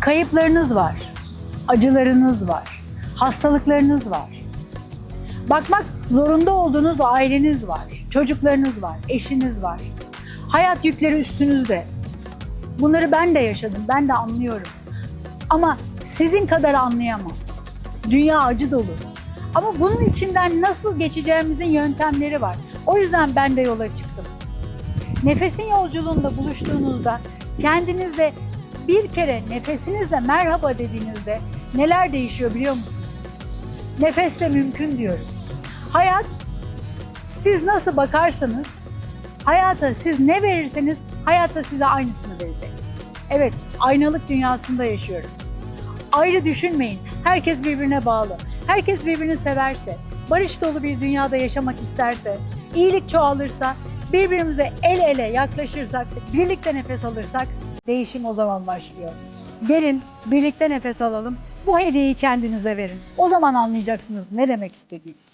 Kayıplarınız var, acılarınız var, hastalıklarınız var. Bakmak zorunda olduğunuz aileniz var, çocuklarınız var, eşiniz var. Hayat yükleri üstünüzde. Bunları ben de yaşadım, ben de anlıyorum. Ama sizin kadar anlayamam. Dünya acı dolu. Ama bunun içinden nasıl geçeceğimizin yöntemleri var. O yüzden ben de yola çıktım. Nefesin yolculuğunda buluştuğunuzda kendinizle bir kere nefesinizle merhaba dediğinizde neler değişiyor biliyor musunuz? Nefesle mümkün diyoruz. Hayat siz nasıl bakarsanız hayata siz ne verirseniz hayat da size aynısını verecek. Evet, aynalık dünyasında yaşıyoruz. Ayrı düşünmeyin. Herkes birbirine bağlı. Herkes birbirini severse, barış dolu bir dünyada yaşamak isterse, iyilik çoğalırsa, birbirimize el ele yaklaşırsak, birlikte nefes alırsak değişim o zaman başlıyor. Gelin birlikte nefes alalım. Bu hediyeyi kendinize verin. O zaman anlayacaksınız ne demek istediğimi.